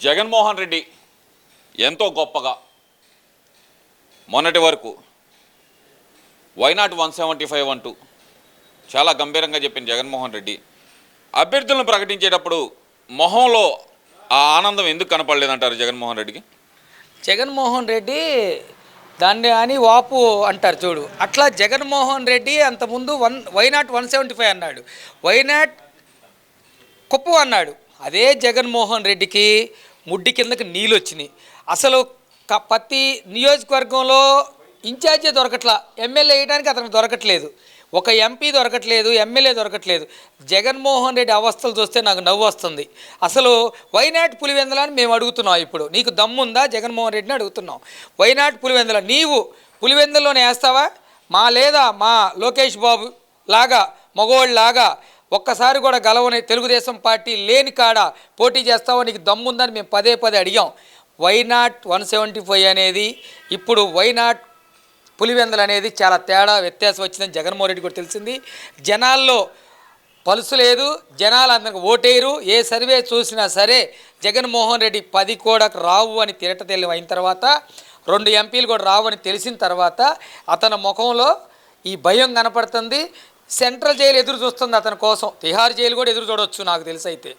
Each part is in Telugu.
జగన్మోహన్ రెడ్డి ఎంతో గొప్పగా మొన్నటి వరకు వైనాట్ వన్ సెవెంటీ ఫైవ్ అంటూ చాలా గంభీరంగా చెప్పిన జగన్మోహన్ రెడ్డి. అభ్యర్థులను ప్రకటించేటప్పుడు మొహంలో ఆ ఆనందం ఎందుకు కనపడలేదంటారు జగన్మోహన్ రెడ్డికి? జగన్మోహన్ రెడ్డి దాన్ని అని వాపు అంటారు చూడు. అట్లా జగన్మోహన్ రెడ్డి అంతకుముందు one why not one seventy five అన్నాడు. వైనాట్ కుప్పు అన్నాడు. అదే జగన్మోహన్ రెడ్డికి ముడ్డి కిందకి నీళ్ళు వచ్చినాయి. అసలు క- ప్రతి నియోజకవర్గంలో ఇన్ఛార్జే దొరకట్లా ఎమ్మెల్యే వేయడానికి అతనికి దొరకట్లేదు. ఒక ఎంపీ దొరకట్లేదు ఎమ్మెల్యే దొరకట్లేదు. జగన్మోహన్ రెడ్డి అవస్థలు చూస్తే నాకు నవ్వు వస్తుంది. అసలు వైనాట్ పులివెందల అని మేము అడుగుతున్నాం ఇప్పుడు. నీకు దమ్ముందా? జగన్మోహన్ రెడ్డిని అడుగుతున్నాం. వైనాట్ పులివెందల నీవు పులివెందల్లోనే వేస్తావా? మా లేదా మా లోకేష్ బాబు లాగా మగోళ్ళ లాగా ఒక్కసారి కూడా గెలవని తెలుగుదేశం పార్టీ లేని కాడ పోటీ చేస్తావో నీకు దమ్ముందని మేము పదే పదే అడిగాం. వైనాట్ వన్ సెవెంటీ ఫైవ్ అనేది ఇప్పుడు వైనాట్ పులివెందలు అనేది చాలా తేడా వ్యత్యాసం వచ్చిందని జగన్మోహన్ రెడ్డి కూడా తెలిసింది. జనాల్లో పలుసు లేదు జనాలు అందరికి ఓటేరు ఏ సర్వే చూసినా సరే జగన్మోహన్ రెడ్డి పది కూడా రావు అని తిరట తెలి అయిన తర్వాత రెండు ఎంపీలు కూడా రావు అని తెలిసిన తర్వాత అతని ముఖంలో ఈ భయం కనపడుతుంది. సెంట్రల్ జైలు ఎదురు చూస్తుంది అతని కోసం. తిహార్ జైలు కూడా ఎదురు చూడొచ్చు నాకు తెలిసి అయితే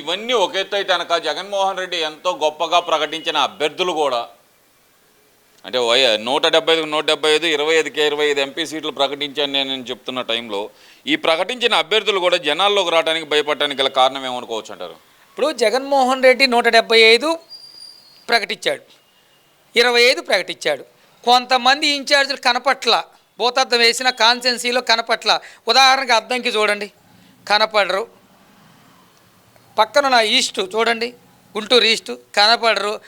ఇవన్నీ ఒక ఎత్తు అయితే కనుక జగన్మోహన్ రెడ్డి ఎంతో గొప్పగా ప్రకటించిన అభ్యర్థులు కూడా. అంటే వై నూట డెబ్బై ఐదు నూట డెబ్బై ఐదు ఇరవై ఐదుకి ఇరవై ఐదు ఎంపీ సీట్లు ప్రకటించాను నేను చెప్తున్న టైంలో. ఈ ప్రకటించిన అభ్యర్థులు కూడా జనాల్లోకి రావడానికి భయపడడానికి గల కారణం ఏమనుకోవచ్చు అంటారు? ఇప్పుడు జగన్మోహన్ రెడ్డి నూట డెబ్బై ఐదు ప్రకటించాడు. ఇరవై ఐదు ప్రకటించాడు. కొంతమంది ఇన్ఛార్జీలు కనపట్ల భూతద్దం వేసిన కాన్సెన్సీలో కనపట్ల. ఉదాహరణకు అద్దంకి చూడండి. కనపడరు. పక్కనున్న ఈస్ట్ చూడండి. గుంటూరు ఈస్ట్ కనపడరు.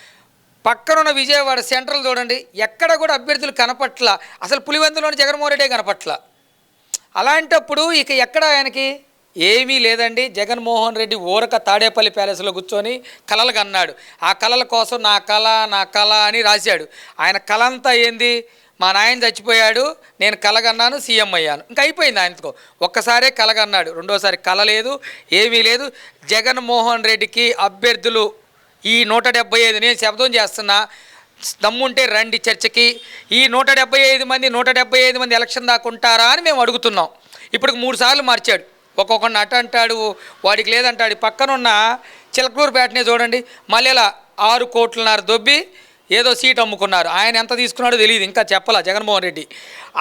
పక్కనున్న విజయవాడ సెంట్రల్ చూడండి. ఎక్కడ కూడా అభ్యర్థులు కనపట్ల. అసలు పులివెందులోని జగన్మోహన్ రెడ్డే కనపట్ల. అలాంటప్పుడు ఇక ఎక్కడ ఆయనకి? ఏమీ లేదండి. జగన్మోహన్ రెడ్డి ఊరక తాడేపల్లి ప్యాలెస్లో కూర్చొని కలలు కన్నాడు. ఆ కళల కోసం నా కళ నా కళ అని రాశాడు. ఆయన కళ అంతా ఏంది? మా నాయన చచ్చిపోయాడు నేను కలగన్నాను సీఎం అయ్యాను. ఇంకా అయిపోయింది ఆయనతో ఒక్కసారే కలగన్నాడు. రెండోసారి కల లేదు ఏమీ లేదు. జగన్మోహన్ రెడ్డికి అభ్యర్థులు ఈ నూట డెబ్బై ఐదు నేను శబ్దం చేస్తున్నా. దమ్ముంటే రండి చర్చకి. ఈ నూట డెబ్బై ఐదు మంది నూట డెబ్బై ఐదు మంది ఎలక్షన్ దాకా ఉంటారా అని మేము అడుగుతున్నాం. ఇప్పుడు మూడు సార్లు మార్చాడు. ఒక్కొక్కడిని అట అంటాడు వాడికి లేదంటాడు. పక్కనున్న చిలకలూరుపేటనే చూడండి. మళ్ళీ ఇలా ఆరు కోట్లన్నర దొబ్బి ఏదో సీట్ అమ్ముకున్నారు. ఆయన ఎంత తీసుకున్నాడో తెలియదు. ఇంకా చెప్పాల జగన్మోహన్ రెడ్డి.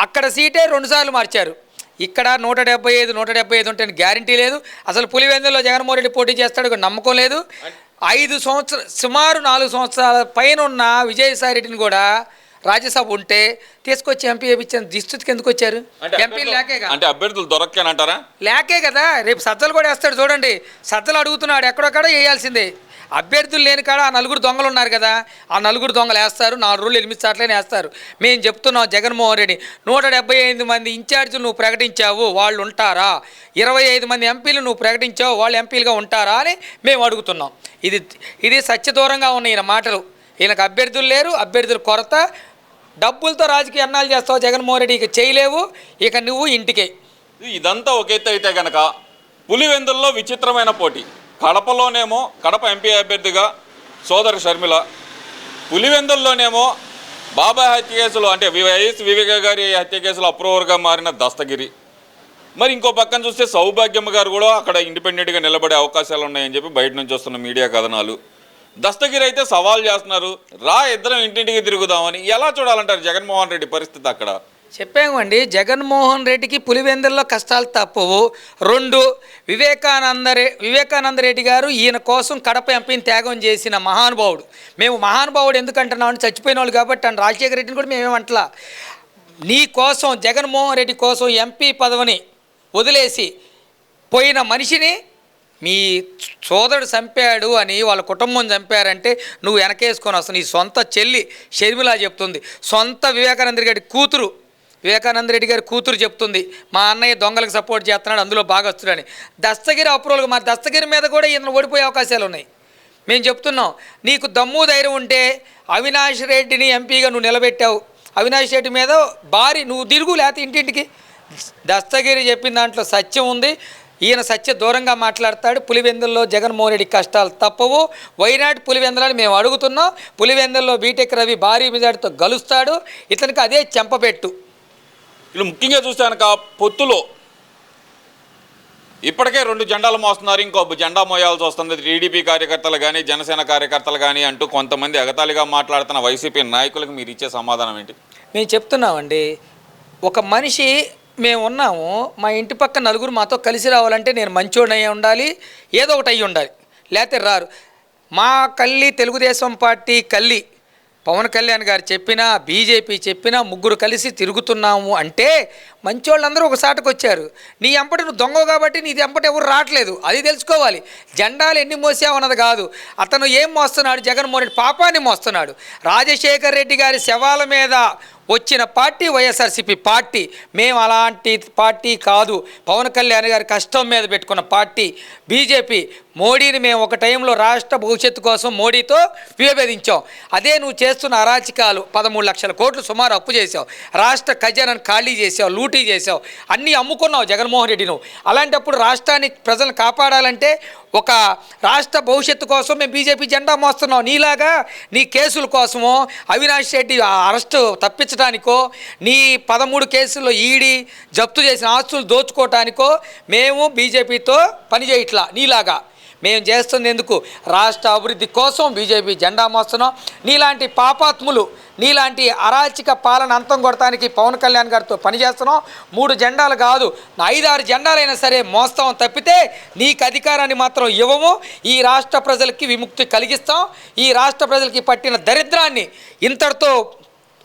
అక్కడ సీటే రెండుసార్లు మార్చారు. ఇక్కడ నూట డెబ్బై ఐదు నూట డెబ్బై ఐదు ఉంటే గ్యారంటీ లేదు. అసలు పులివెందులో జగన్మోహన్ రెడ్డి పోటీ చేస్తాడు నమ్మకం లేదు. ఐదు సంవత్సరం సుమారు నాలుగు సంవత్సరాల పైన ఉన్న విజయసాయి రెడ్డిని కూడా రాజ్యసభ ఉంటే తీసుకొచ్చి ఎంపీ వేయించిన దిస్తుతికి ఎందుకు వచ్చారు? ఎంపీ లేకేగా అంటే అభ్యర్థులు దొరక్కనంటారా? లేకే కదా. రేపు సజ్జలు కూడా వేస్తాడు చూడండి. సజ్జలు అడుగుతున్నాడు. ఎక్కడొక్కడ వేయాల్సిందే. అభ్యర్థులు లేని కాడ ఆ నలుగురు దొంగలు ఉన్నారు కదా ఆ నలుగురు దొంగలు వేస్తారు నాలుగు రోజులు ఎనిమిది సార్లనే వేస్తారు మేము చెప్తున్నాం జగన్మోహన్ రెడ్డి నూట డెబ్బై ఐదు మంది ఇన్ఛార్జీలు నువ్వు ప్రకటించావు వాళ్ళు ఉంటారా? ఇరవై ఐదు మంది ఎంపీలు నువ్వు ప్రకటించావు వాళ్ళు ఎంపీలుగా ఉంటారా అని మేము అడుగుతున్నాం. ఇది ఇది సత్యదూరంగా ఉన్న ఈయన మాటలు. ఈయనకు అభ్యర్థులు లేరు అభ్యర్థుల కొరత. డబ్బులతో రాజకీయ అన్నాలు చేస్తావు జగన్మోహన్ రెడ్డి ఇక చేయలేవు ఇక నువ్వు ఇంటికే. ఇదంతా ఒక ఎత్తు అయితే కనుక పులివెందుల్లో విచిత్రమైన పోటీ. కడపలోనేమో కడప ఎంపీ అభ్యర్థిగా సోదరి షర్మిల పులివెందుల్లోనేమో బాబాయ్ హత్య కేసులో అంటే వైఎస్ వివేక గారి హత్య కేసులో అప్రూవర్గా మారిన దస్తగిరి. మరి ఇంకో పక్కన చూస్తే సౌభాగ్యమ్మ గారు కూడా అక్కడ ఇండిపెండెంట్గా నిలబడే అవకాశాలు ఉన్నాయని చెప్పి బయట నుంచి వస్తున్న మీడియా కథనాలు. దస్తగిరి అయితే సవాల్ చేస్తున్నారు రా ఇద్దరం ఇంటింటికి తిరుగుదామని. ఎలా చూడాలంటారు జగన్మోహన్ రెడ్డి పరిస్థితి అక్కడ? చెప్పామండి జగన్మోహన్ రెడ్డికి పులివెందుల్లో కష్టాలు తప్పవు. రెండు వివేకానంద వివేకానంద రెడ్డి గారు ఈయన కోసం కడప ఎంపీని త్యాగం చేసిన మహానుభావుడు. మేము మహానుభావుడు ఎందుకంటున్నామని చచ్చిపోయిన వాళ్ళు కాబట్టి అని రాజశేఖర రెడ్డిని కూడా మేమేమంటలా నీ కోసం జగన్మోహన్ రెడ్డి కోసం ఎంపీ పదవిని వదిలేసి పోయిన మనిషిని మీ సోదరుడు చంపాడు అని వాళ్ళ కుటుంబం చంపారంటే నువ్వు వెనకేసుకొని వస్తావు నీ సొంత చెల్లి షర్మిలా చెప్తుంది. సొంత వివేకానంద రెడ్డి కూతురు వివేకానంద రెడ్డి గారి కూతురు చెప్తుంది మా అన్నయ్య దొంగలకు సపోర్ట్ చేస్తున్నాడు అందులో బాగా వస్తున్నాడని దస్తగిరి అప్రూవల్గా మా దస్తగిరి మీద కూడా ఈయన ఓడిపోయే అవకాశాలు ఉన్నాయి. మేము చెప్తున్నాం నీకు దమ్ము ధైర్యం ఉంటే అవినాష్ రెడ్డిని ఎంపీగా నువ్వు నిలబెట్టావు. అవినాష్ రెడ్డి మీద భారీ నువ్వు తిరుగు లేకపోతే ఇంటింటికి. దస్తగిరి చెప్పిన దాంట్లో సత్యం ఉంది. ఈయన సత్య దూరంగా మాట్లాడతాడు. పులివెందుల్లో జగన్మోహన్ రెడ్డి కష్టాలు తప్పవు. వైనాడు పులివెందులని మేము అడుగుతున్నాం. పులివెందుల్లో బీటెక్ రవి భారీ మెజార్టీతో గలుస్తాడు. ఇతనికి అదే చెంపపెట్టు వీళ్ళు ముఖ్యంగా చూస్తే కనుక పొత్తులో ఇప్పటికే రెండు జెండాలు మోస్తున్నారు. ఇంకో జెండా మోయాల్సి వస్తుంది. టీడీపీ కార్యకర్తలు కానీ జనసేన కార్యకర్తలు కానీ అంటూ కొంతమంది ఎగతాళిగా మాట్లాడుతున్న వైసీపీ నాయకులకు మీరు ఇచ్చే సమాధానం ఏంటి? మేము చెప్తున్నామండి ఒక మనిషి మేము ఉన్నాము. మా ఇంటి పక్క నలుగురు మాతో కలిసి రావాలంటే నేను మంచోడై ఉండాలి. ఏదో ఒకటి అయ్యి ఉండాలి. లేకపోతే రారు. మా కల్లి తెలుగుదేశం పార్టీ కల్లి పవన్ కళ్యాణ్ గారు చెప్పినా బీజేపీ చెప్పినా ముగ్గురు కలిసి తిరుగుతున్నాము అంటే మంచోళ్ళందరూ ఒక సాటుకు వచ్చారు నీ ఎంపటి నువ్వు దొంగ కాబట్టి నీ ఎంపటి ఎవరు రావట్లేదు. అది తెలుసుకోవాలి. జెండాలు ఎన్ని మోసావన్నది కాదు. అతను ఏం మోస్తున్నాడు? జగన్మోహన్ రెడ్డి పాపాన్ని మోస్తున్నాడు. రాజశేఖర్ రెడ్డి గారి శవాల మీద వచ్చిన పార్టీ వైఎస్ఆర్సీపీ పార్టీ. మేము అలాంటి పార్టీ కాదు. పవన్ కళ్యాణ్ గారి కష్టం మీద పెట్టుకున్న పార్టీ. బీజేపీ మోడీని మేము ఒక టైంలో రాష్ట్ర భవిష్యత్తు కోసం మోడీతో విభేదించాం. అదే నువ్వు చేస్తున్న అరాచకాలు పదమూడు లక్షల కోట్లు సుమారు అప్పు చేసావు రాష్ట్ర ఖజానాను ఖాళీ చేసావు లూటీ చేసావు అన్నీ అమ్ముకున్నావు జగన్మోహన్ రెడ్డి నువ్వు. అలాంటప్పుడు రాష్ట్రాన్ని ప్రజలను కాపాడాలంటే ఒక రాష్ట్ర భవిష్యత్తు కోసం మేము బీజేపీ జెండా మోస్తున్నాం. నీలాగా నీ కేసుల కోసమో అవినాష్ రెడ్డి అరెస్టు తప్పించడానికో నీ పదమూడు కేసుల్లో ఈడీ జప్తు చేసిన ఆస్తులు దోచుకోవటానికో మేము బీజేపీతో పనిచేయట్లా. నీలాగా మేము చేస్తుంది ఎందుకు రాష్ట్ర అభివృద్ధి కోసం బీజేపీ జెండా మోస్తున్నాం. నీలాంటి పాపాత్ములు నీలాంటి అరాచక పాలన అంతం కొడటానికి పవన్ కళ్యాణ్ గారితో పనిచేస్తున్నాం. మూడు జెండాలు కాదు ఐదారు జెండాలైనా సరే మోస్తాం తప్పితే నీకు అధికారాన్ని మాత్రం ఇవ్వము. ఈ రాష్ట్ర ప్రజలకి విముక్తి కలిగిస్తాం. ఈ రాష్ట్ర ప్రజలకి పట్టిన దరిద్రాన్ని ఇంతటితో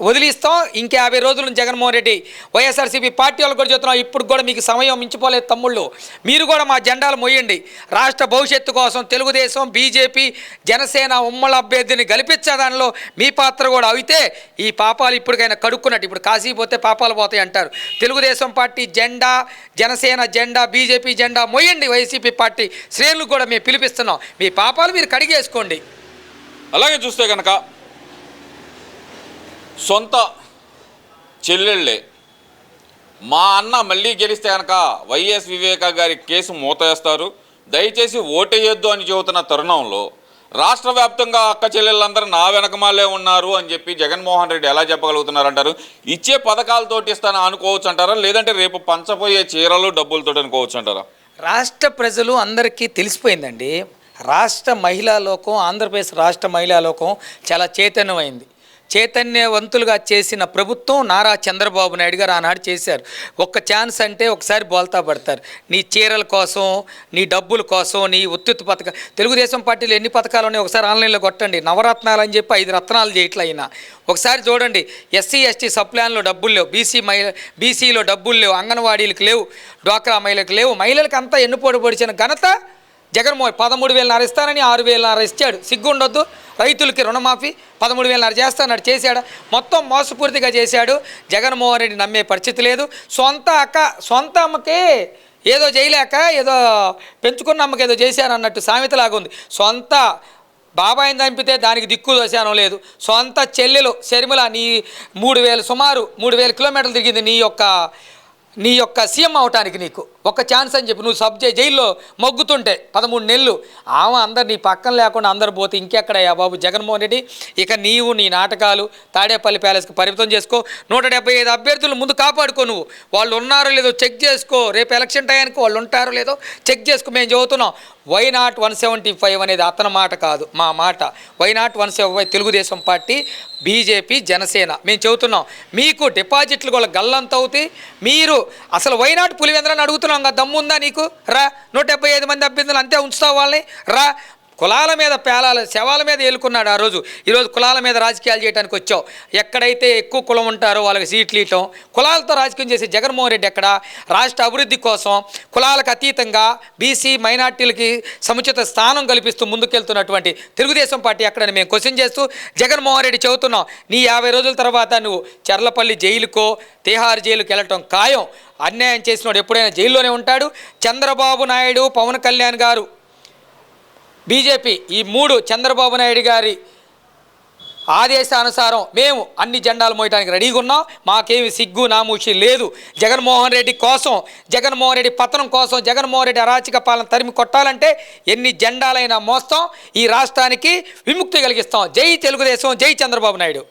వదిలిస్తాం. ఇంకా యాభై రోజుల నుంచి జగన్మోహన్ రెడ్డి వైఎస్ఆర్సీపీ పార్టీ వాళ్ళు కూడా చెప్తున్నాం ఇప్పుడు కూడా మీకు సమయం మించిపోలేదు తమ్ముళ్ళు. మీరు కూడా మా జెండాలు మొయ్యండి. రాష్ట్ర భవిష్యత్తు కోసం తెలుగుదేశం బీజేపీ జనసేన ఉమ్మల అభ్యర్థిని గెలిపించే దానిలో మీ పాత్ర కూడా అయితే ఈ పాపాలు ఇప్పటికైనా కడుక్కున్నట్టు. ఇప్పుడు కాశీ పోతే పాపాలు పోతాయి అంటారు. తెలుగుదేశం పార్టీ జెండా జనసేన జెండా బీజేపీ జెండా మొయ్యండి. వైసీపీ పార్టీ శ్రేణులకు కూడా మేము పిలిపిస్తున్నాం. మీ పాపాలు మీరు కడిగేసుకోండి. అలాగే చూస్తే కనుక సొంత చెల్లెళ్ళే. మా అన్న మళ్ళీ గెలిస్తే కనుక వైఎస్ వివేక గారి కేసు మూతేస్తారు దయచేసి ఓటేయొద్దు అని చెబుతున్న తరుణంలో రాష్ట్ర వ్యాప్తంగా అక్క చెల్లెళ్ళందరూ నా వెనకమాలే ఉన్నారు అని చెప్పి జగన్మోహన్ రెడ్డి ఎలా చెప్పగలుగుతున్నారు అంటారు ఇచ్చే పథకాలతోటి ఇస్తాను అనుకోవచ్చు అంటారా? లేదంటే రేపు పంచపోయే చీరలు డబ్బులతో అనుకోవచ్చు అంటారా? రాష్ట్ర ప్రజలు అందరికీ తెలిసిపోయిందండి. రాష్ట్ర మహిళా లోకం ఆంధ్రప్రదేశ్ రాష్ట్ర మహిళా లోకం చాలా చైతన్యమైంది. చైతన్యవంతులుగా చేసిన ప్రభుత్వం నారా చంద్రబాబు నాయుడు గారు ఆనాడు చేశారు. ఒక్క ఛాన్స్ అంటే ఒకసారి బోల్తా పడతారు. నీ చీరల కోసం నీ డబ్బుల కోసం నీ ఉత్తుత్తు పథకం. తెలుగుదేశం పార్టీలో ఎన్ని పథకాలు ఉన్నాయి ఒకసారి ఆన్లైన్లో కొట్టండి. నవరత్నాలు అని చెప్పి ఐదు రత్నాలు చేయట్లయినా. ఒకసారి చూడండి. ఎస్సీ ఎస్టీ సప్లాన్లో డబ్బులు లేవు. బీసీ మహిళ బీసీలో డబ్బులు లేవు. అంగన్వాడీలకు లేవు. డ్వాక్రా మహిళలకు లేవు. మహిళలకు అంతా ఎన్నుపోటు పొడిచిన ఘనత జగన్మోహన్ పదమూడు వేలన్నర ఇస్తానని ఆరు వేలన్నర ఇచ్చాడు. సిగ్గుండొద్దు. రైతులకి రుణమాఫీ పదమూడు వేలన్నర చేస్తానన్నాడు చేశాడు? మొత్తం మోసపూర్తిగా చేశాడు. జగన్మోహన్ రెడ్డి నమ్మే పరిస్థితి లేదు. సొంత అక్క సొంత అమ్మకి ఏదో చేయలేక ఏదో పెంచుకున్న అమ్మకి ఏదో చేశానన్నట్టు సామెతలాగా ఉంది. సొంత బాబాయిని చంపితే దానికి దిక్కు దోశానం లేదు. సొంత చెల్లెలు శర్మిల నీ మూడు వేలు సుమారు మూడు వేల కిలోమీటర్లు తిరిగింది నీ యొక్క నీ యొక్క సీఎం అవటానికి నీకు. ఒక ఛాన్స్ అని చెప్పి నువ్వు సబ్ జైల్లో మొగ్గుతుంటే పదమూడు నెలలు. ఆమె అందరు నీ పక్కన లేకుండా అందరు పోతే ఇంకెక్కడయ్యా బాబు? జగన్మోహన్ రెడ్డి ఇక నీవు నీ నాటకాలు తాడేపల్లి ప్యాలెస్కి పరిమితం చేసుకో. నూట డెబ్బై ఐదు అభ్యర్థులు ముందు కాపాడుకో నువ్వు. వాళ్ళు ఉన్నారో లేదో చెక్ చేసుకో. రేపు ఎలక్షన్ టయానికి వాళ్ళు ఉంటారో లేదో చెక్ చేసుకో. మేము చదువుతున్నాం. Why not one seventy five అనేది అతని మాట కాదు మా మాట. Why not one seven five Telugu Desam party BJP Janasena. మేము చెబుతున్నాం మీకు డిపాజిట్లు కూడా గల్లంత అవుతాయి. మీరు అసలు వైనాట్ పులివెంద్రని అడుగుతున్నాం దమ్ముందా నీకు? రా నూట డెబ్బై ఐదు మంది అభ్యర్థులు అంతే ఉంచుతావు వాళ్ళని. రా కులాల మీద పేలాల శవాల మీద ఏలుకున్నాడు ఆ రోజు. ఈరోజు కులాల మీద రాజకీయాలు చేయడానికి వచ్చావు. ఎక్కడైతే ఎక్కువ కులం ఉంటారో వాళ్ళకి సీట్లు ఇవ్వటం కులాలతో రాజకీయం చేసే జగన్మోహన్ రెడ్డి ఎక్కడ? రాష్ట్ర అభివృద్ధి కోసం కులాలకు అతీతంగా బీసీ మైనార్టీలకి సముచిత స్థానం కల్పిస్తూ ముందుకెళ్తున్నటువంటి తెలుగుదేశం పార్టీ ఎక్కడని మేము క్వశ్చన్ చేస్తూ జగన్మోహన్ రెడ్డి చెబుతున్నాం నీ యాభై రోజుల తర్వాత నువ్వు చర్లపల్లి జైలుకో తిహార్ జైలుకి వెళ్ళటం ఖాయం. అన్యాయం చేసినోడు ఎప్పుడైనా జైల్లోనే ఉంటాడు. చంద్రబాబు నాయుడు పవన్ కళ్యాణ్ గారు బీజేపీ ఈ మూడు చంద్రబాబు నాయుడు గారి ఆదేశానుసారం మేము అన్ని జెండాలు మోయడానికి రెడీగా ఉన్నాం. మాకేమి సిగ్గు నామూషి లేదు. జగన్మోహన్ రెడ్డి కోసం జగన్మోహన్ రెడ్డి పతనం కోసం జగన్మోహన్ రెడ్డి అరాచక పాలన తరిమి కొట్టాలంటే ఎన్ని జెండాలైనా మోస్తాం. ఈ రాష్ట్రానికి విముక్తి కలిగిస్తాం. జై తెలుగుదేశం జై చంద్రబాబు నాయుడు.